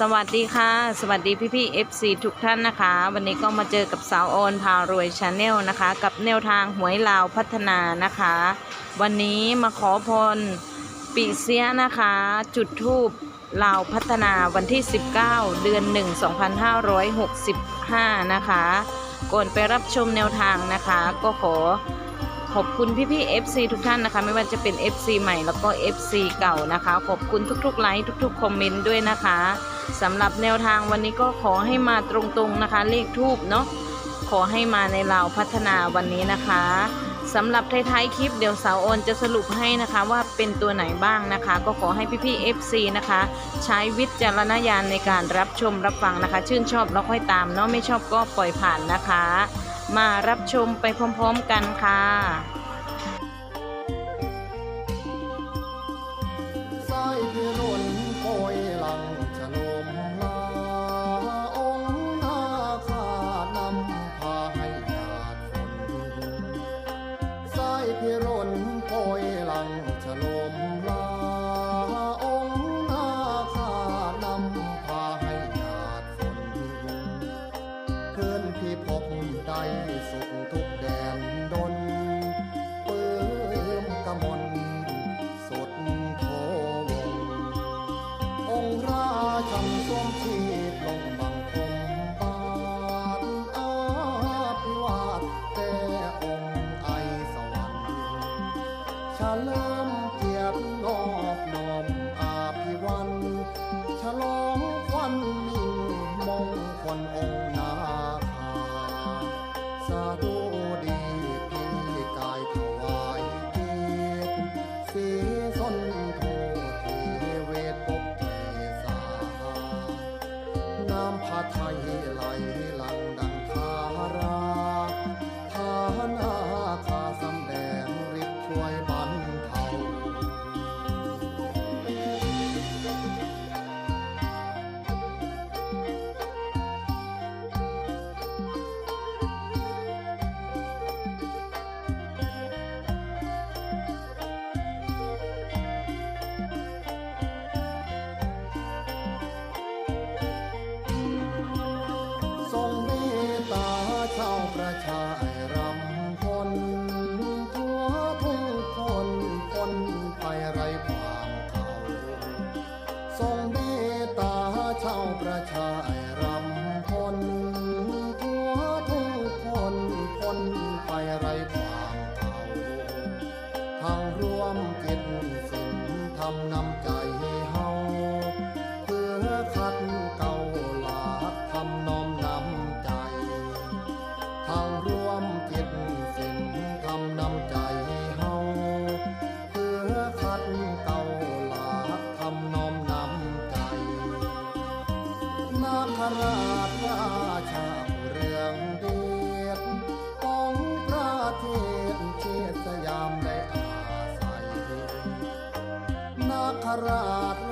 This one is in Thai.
สวัสดีค่ะ สวัสดีพี่พี่ FC ทุกท่านนะคะ วันนี้ก็มาเจอกับสาวโอนพารวยชาแนลนะคะ กับแนวทางหวยลาวพัฒนานะคะ วันนี้มาขอพรปีเสียนะคะ จุดทูบลาวพัฒนาวันที่ 19 เดือน 1 2565 นะคะ ก่อนไปรับชมแนวทางนะคะ ก็ขอขอบคุณพี่ๆ FC ทุกท่านนะคะ ไม่ว่าจะเป็น FC ใหม่แล้วก็ FC เก่านะคะ ขอบคุณทุกๆไลค์ทุกๆ คอมเมนต์ด้วยนะคะ สำหรับแนวทางวันนี้ก็ขอให้มาตรงๆนะคะ เลขทูบเนาะขอให้มาในลาพัฒนาวันนี้นะคะสำหรับท้ายๆคลิปเดี๋ยวสาวโอนจะสรุปให้นะคะว่าเป็นตัวไหนบ้างนะคะ ก็ขอให้พี่ๆ FC นะคะ ใช้วิจารณญาณในการรับชมรับฟังนะคะ ชื่นชอบแล้วค่อยตามเนาะไม่ชอบก็ปล่อยผ่านนะคะ มารับชมไปพร้อมๆกันค่ะ องควันมิ่งมงคลองค์นาคาสาธุดีพี่กายถวายเกียรติสีสนโททีเวทปกเทสาน้ำพาไทยไหลา คราชราชาเรืองเดชของพระเทพเชษยามได้อาศัยนาคราช